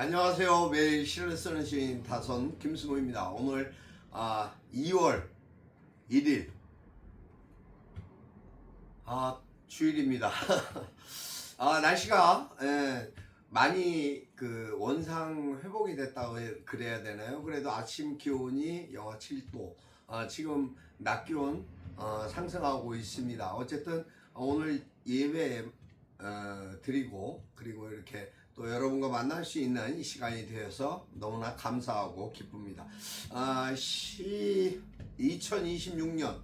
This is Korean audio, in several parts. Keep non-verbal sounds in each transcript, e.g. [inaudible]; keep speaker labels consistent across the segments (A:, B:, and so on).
A: 안녕하세요. 매일 시를 쓰는 시인 다선 김승호입니다. 오늘 아, 2월 1일 아 주일입니다. [laughs] 아 날씨가 예, 많이 그 원상 회복이 됐다고 해- 그래야 되나요? 그래도 아침 기온이 영하 7도. 아, 지금 낮 기온 어, 상승하고 있습니다. 어쨌든 오늘 예배 어, 드리고 그리고 이렇게 또 여러분과 만날 수 있는 이 시간이 되어서 너무나 감사하고 기쁩니다. 아, 시 2026년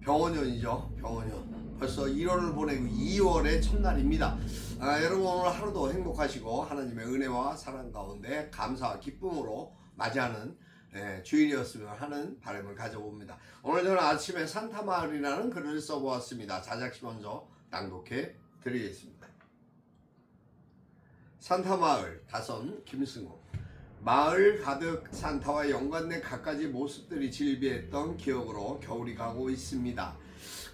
A: 병원년이죠. 병원년. 벌써 1월을 보내고 2월의 첫날입니다. 아, 여러분 오늘 하루도 행복하시고 하나님의 은혜와 사랑 가운데 감사와 기쁨으로 맞이하는 예, 주일이었으면 하는 바람을 가져봅니다. 오늘 저는 아침에 산타마을이라는 글을 써보았습니다. 자작시 먼저 낭독해 드리겠습니다. 산타마을 다선 김승호 마을 가득 산타와 연관된 갖가지 모습들이 질비했던 기억으로 겨울이 가고 있습니다.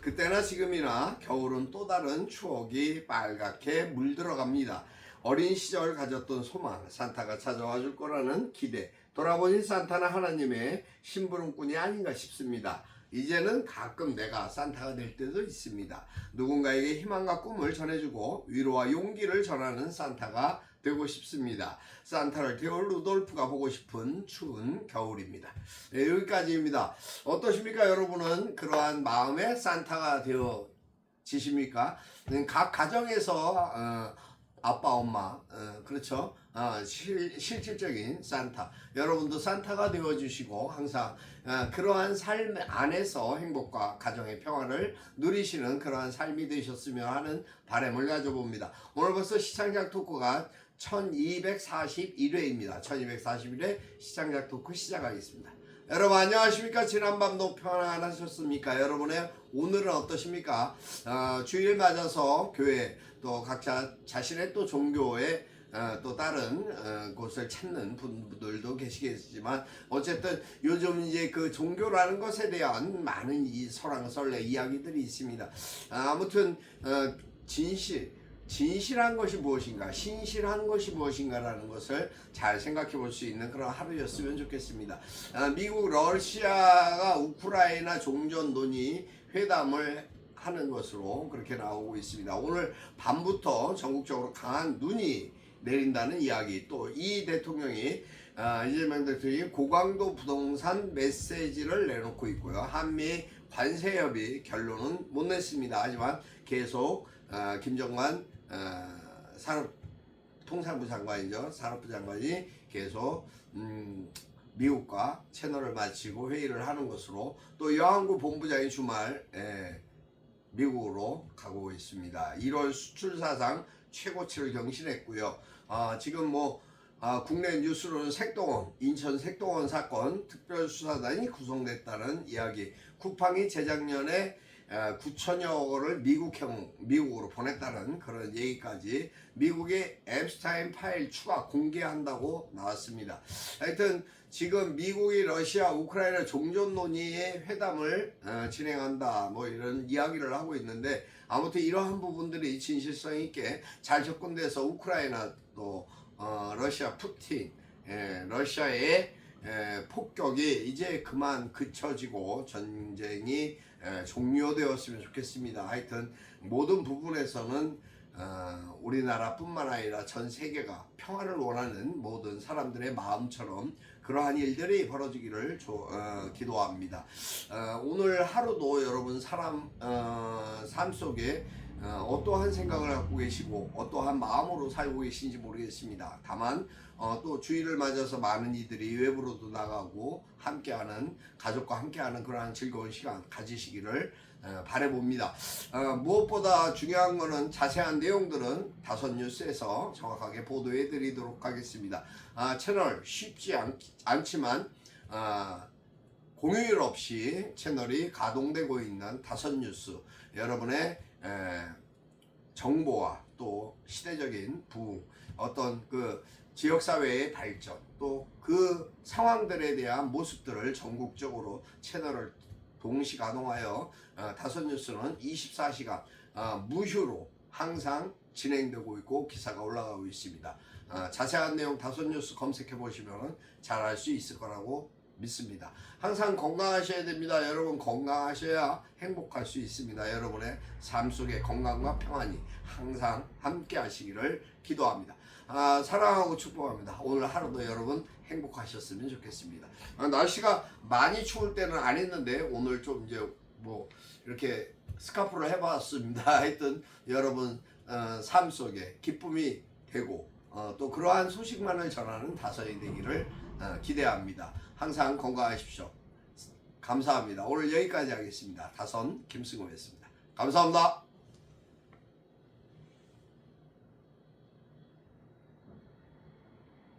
A: 그때나 지금이나 겨울은 또 다른 추억이 빨갛게 물들어갑니다. 어린 시절 가졌던 소망, 산타가 찾아와 줄 거라는 기대, 돌아보니 산타는 하나님의 심부름꾼이 아닌가 싶습니다. 이제는 가끔 내가 산타가 될 때도 있습니다. 누군가에게 희망과 꿈을 전해주고 위로와 용기를 전하는 산타가 되고 싶습니다. 산타를 태울 루돌프가 보고 싶은 추운 겨울입니다. 네, 여기까지입니다. 어떠십니까, 여러분은 그러한 마음의 산타가 되어 지십니까? 음, 각 가정에서 어, 아빠, 엄마, 어, 그렇죠? 어, 실, 실질적인 산타. 여러분도 산타가 되어주시고 항상 어, 그러한 삶 안에서 행복과 가정의 평화를 누리시는 그러한 삶이 되셨으면 하는 바람을 가져봅니다. 오늘 벌써 시창작 토크가 1241회입니다. 1241회 시창작 토크 시작하겠습니다. 여러분 안녕하십니까? 지난밤도 평안하셨습니까? 여러분의 오늘은 어떠십니까? 어, 주일 맞아서 교회 또 각자 자신의 또 종교에 어, 또 다른 어, 곳을 찾는 분들도 계시겠지만 어쨌든 요즘 이제 그 종교라는 것에 대한 많은 이 설왕설래 이야기들이 있습니다. 아, 아무튼 어, 진실 진실한 것이 무엇인가, 신실한 것이 무엇인가라는 것을 잘 생각해 볼 수 있는 그런 하루였으면 좋겠습니다. 아, 미국 러시아가 우크라이나 종전 논의 회담을 하는 것으로 그렇게 나오고 있습니다. 오늘 밤부터 전국적으로 강한 눈이 내린다는 이야기, 또 이 대통령이 아, 이재명 대통령이 고강도 부동산 메시지를 내놓고 있고요. 한미 관세 협의 결론은 못 냈습니다. 하지만 계속 아, 김정관 아, 산업 통상부 장관이죠. 산업부 장관이 계속 음, 미국과 채널을 마치고 회의를 하는 것으로 또 여항구 본부장이 주말 에, 미국으로 가고 있습니다. 1월 수출 사상 최고치를 경신했고요. 아, 지금 뭐 아, 국내 뉴스로는 색동원, 인천 색동원 사건 특별수사단이 구성됐다는 이야기. 쿠팡이 재작년에 9천여억 원을 미국형, 미국으로 보냈다는 그런 얘기까지 미국의 앱스타인 파일 추가 공개한다고 나왔습니다. 하여튼 지금 미국이 러시아, 우크라이나 종전 논의의 회담을 어, 진행한다 뭐 이런 이야기를 하고 있는데 아무튼 이러한 부분들이 진실성 있게 잘 접근돼서 우크라이나 또 어, 러시아 푸틴, 예, 러시아의 예, 폭격이 이제 그만 그쳐지고 전쟁이 예, 종료되었으면 좋겠습니다. 하여튼 모든 부분에서는 어, 우리나라뿐만 아니라 전 세계가 평화를 원하는 모든 사람들의 마음처럼 그러한 일들이 벌어지기를 조- 어, 기도합니다. 어, 오늘 하루도 여러분 사람 어, 삶 속에 어, 어떠한 생각을 갖고 계시고 어떠한 마음으로 살고 계신지 모르겠습니다. 다만 어, 또 주일을 맞아서 많은 이들이 외부로도 나가고 함께하는 가족과 함께하는 그러한 즐거운 시간 가지시기를 어, 바래봅니다. 어, 무엇보다 중요한 것은 자세한 내용들은 다섯 뉴스에서 정확하게 보도해 드리도록 하겠습니다. 아, 채널 쉽지 않, 않지만 아, 공휴일 없이 채널이 가동되고 있는 다섯 뉴스 여러분의 에, 정보와 또 시대적인 부흥 어떤 그 지역사회의 발전 또 그 상황들에 대한 모습들을 전국적으로 채널을 동시 가동하여 어, 다섯 뉴스는 24시간 어, 무휴로 항상 진행되고 있고 기사가 올라가고 있습니다. 아, 자세한 내용 다섯 뉴스 검색해 보시면 잘 알 수 있을 거라고 믿습니다. 항상 건강하셔야 됩니다. 여러분 건강하셔야 행복할 수 있습니다. 여러분의 삶 속에 건강과 평안이 항상 함께 하시기를 기도합니다. 아, 사랑하고 축복합니다. 오늘 하루도 여러분 행복하셨으면 좋겠습니다. 아, 날씨가 많이 추울 때는 안 했는데 오늘 좀 이제 뭐 이렇게 스카프를 해봤습니다. [laughs] 하여튼 여러분 어, 삶 속에 기쁨이 되고 어, 또 그러한 소식만을 전하는 다섯이 되기를 어, 기대합니다. 항상 건강하십시오. 감사합니다. 오늘 여기까지 하겠습니다. 다선 김승호였습니다. 감사합니다.